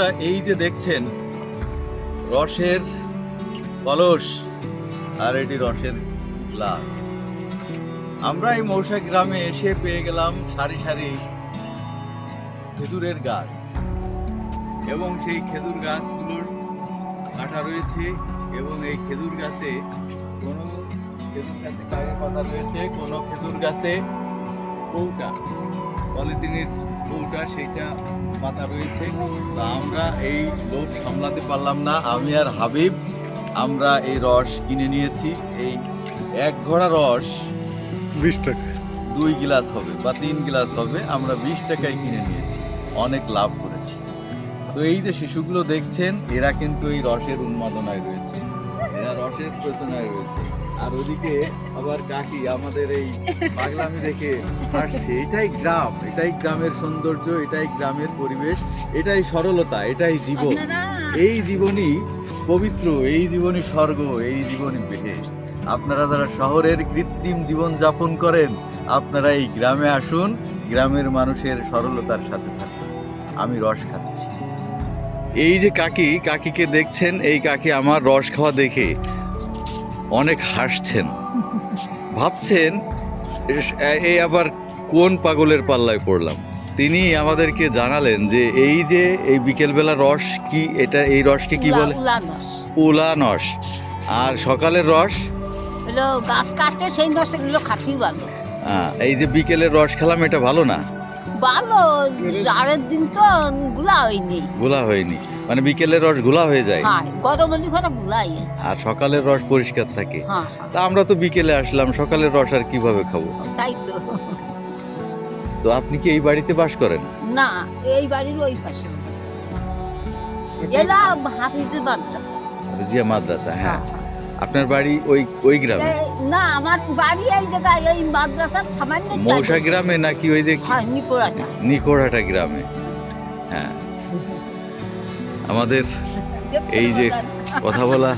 বন্ধুরা, এই যে দেখছেন, রসের কলস, আর এটি রসের গ্লাস। আমরা এই মৌসা গ্রামে এসে পেয়ে গেলাম সারি সারি খেজুরের গাছ। এবং সেই খেজুর গাছগুলোর কাটা রয়েছে, এবং এই খেজুর গাছে কোনো খেজুর গাছে কাগের পাতা রয়েছে, কোনো খেজুর গাছে কৌটা, পলিথিনের কৌটা সেইটা পাতা রয়েছে। তা আমরা এই লোভ সামলাতে পারলাম না। আমি আর হাবিব আমরা এই রস কিনে নিয়েছি। এই এক ঘোড়া রস বিশ টাকা। দুই গ্লাস হবে বা তিন গ্লাস হবে আমরা বিশ টাকায় কিনে নিয়েছি। অনেক লাভ করেছি। তো এই যে শিশুগুলো দেখছেন এরা কিন্তু এই রসের উন্মাদনায় রয়েছে। এরা রসের প্রচনায় রয়েছে। আর ওদিকে আবার কাকি আমাদের এই পাগলামি দেখে হাসছে এটাই গ্রাম এটাই গ্রামের সৌন্দর্য এটাই গ্রামের পরিবেশ এটাই সরলতা এটাই জীবন। এই জীবনই পবিত্র এই জীবনই স্বর্গ এই জীবনই বেহেশ। আপনারা যারা শহরের কৃত্রিম জীবন যাপন করেন আপনারা এই গ্রামে আসুন গ্রামের মানুষের সরলতার সাথে থাকুন। আমি রস খাচ্ছি। এই যে কাকি কাকিকে দেখছেন এই কাকি আমার রস খাওয়া দেখে অনেক হাসছেন। ভাবছেন এই আবার কোন পাগলের পাল্লায় পড়লাম? তিনি আমাদেরকে জানালেন যে এই যে এই বিকেলবেলা রস কি এটা এই রসকে কি বলে? উলানস। উলানস। আর সকালের রস? গাছ কাটতে সেই খাতেই ভালো। এই যে বিকেলের রস খেলাম এটা ভালো না? ভালো দিন তো গুলা হয়নি। গোলা হয়নি। মানে বিকেলের রস গোলা হয়ে যায়। হ্যাঁ গরম হলে পরে গুলাই। আর সকালের রস পরিষ্কার থাকে। হ্যাঁ তা আমরা তো বিকেলে আসলাম সকালের রস আর কীভাবে খাব? হ্যাঁ, তাই তো। তো আপনি কি এই বাড়িতে বাস করেন? না এই বাড়ির ওই পাশে। এলা হাফিজের মাদ্রাসা। জিয়া মাদ্রাসা হ্যাঁ। আপনার বাড়ি ওই ওই গ্রামে? না আমার বাড়ি এই জায়গায় এই মাদ্রাসার সামান্য মৌসা গ্রামে নাকি ওই যে হ্যাঁ নিপোড়াটা নিকোড়াটা গ্রামে। হ্যাঁ। আমাদের এই যে কথা বলা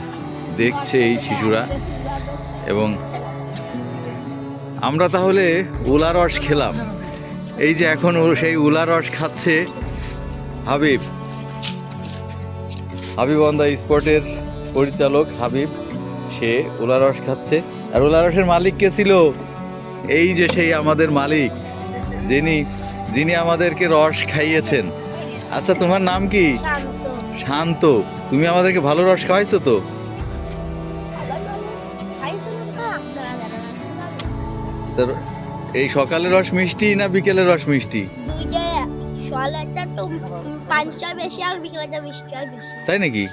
দেখছে এই শিশুরা। এবং আমরা তাহলে উলা রস খেলাম। এই যে এখন ও সেই উলা রস খাচ্ছে হাবিব। হাবিব অন দ্য স্পটের পরিচালক হাবিব। সে উলা রস খাচ্ছে। আর উলা রসের মালিক কে ছিল? এই যে সেই আমাদের মালিক যিনি যিনি আমাদেরকে রস খাইয়েছেন। আচ্ছা তোমার নাম কি? শান্ত। তুমি আমাদেরকে ভালো রস খাওয়াইছো তো? এই সকালের রস মিষ্টি না বিকেলের রস মিষ্টি? তাই নাকি?